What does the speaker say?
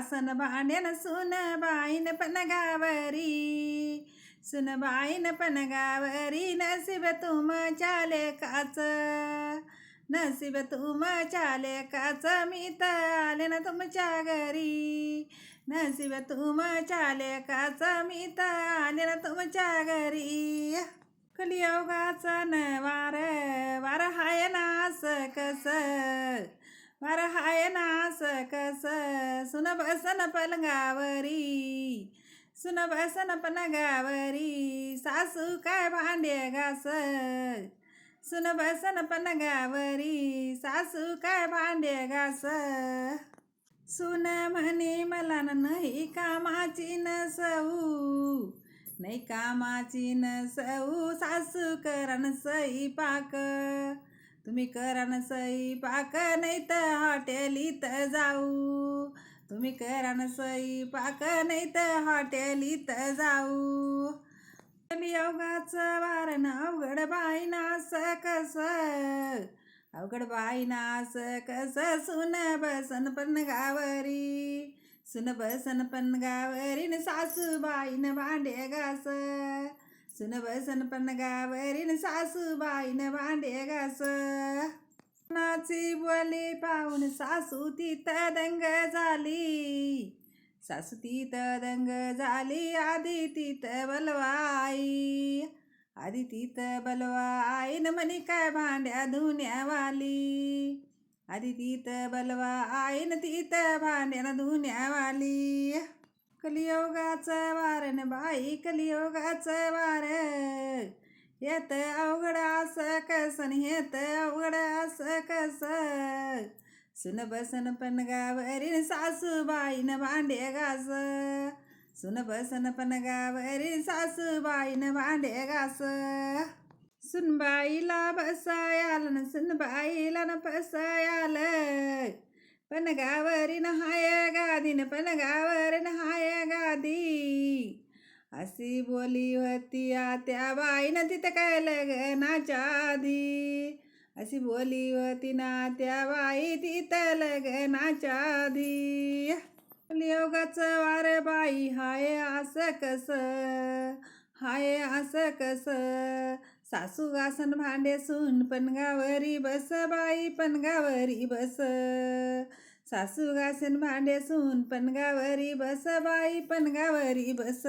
सन भांड्यान सुन बाईन पण गावरी सुन बाईन पण गावरी नसीब तुम चाले काच नसीब तुम चाले काच मी तर आले ना तुमच्या घरी. नसीब तुम चाले काच मी तर आले ना तुमच्या घरी. कलियोगाचा न वार वार हाय नास कस? वार हाय नास कस सुन बसन पलंगावरी सुन बसन पलंगावरी सासू काय भांडे घास सुन बसन पलंगावरी सासू काय भांडे घास सुन म्हणे मला नाही कामाची न सऊ नाही कामाची न सऊ सासू करण सई पाक तुम्ही करा न सई पाक नाही तर हॉटेलीत जाऊ. तुम्ही करा न सई पाक नाही तर हॉटेलीत जाऊ. योगाचं वारण अवघड बाई नास कसं? अवघड बाईना असं कसं? सुन बसन पण गावरी. सुन बसन पण गावरीन सासूबाईन भांडे घास. सुन बसन पण गावरीन सासूबाईन भांडे घास नाची बोली पाहून सासू तिथं दंग झाली सासू तिथं दंग झाली आधी तिथं बलवाई आधी तिथं बलवाईन म्हणे काय भांड्या धुण्यावाली आधी तिथं बलवा आईन तिथं भांड्यानं धुण्यावाली कलियोगाचं वारण बाई कलियोगाचं वार. येत अवघड असं कसन येत अवघड असं कस. सुन बसन पण गावरीन सासूबाईन भांडे घास. सुन बसन पण गावरीन सासूबाईन भांडे घास. सुनबाईला बसायाल न सुनबाईला न बसायाल. पण गावरीन हाय गादीन पण गावरीन हाय गादी अशी बोली होती त्या बाईनं तिथं काय लग्नाच्या आधी अशी बोली होती ना त्या बाई तिथं लग्नाच्या आधी योगाचं वार बाई हाय असं कसं हाय असं कसं सासू वासन भांडे सून पनगावरी बस बाई पणगावरी बस. सासू घासन भांडे सून पनगावरी बस बाई पणगावरी बस.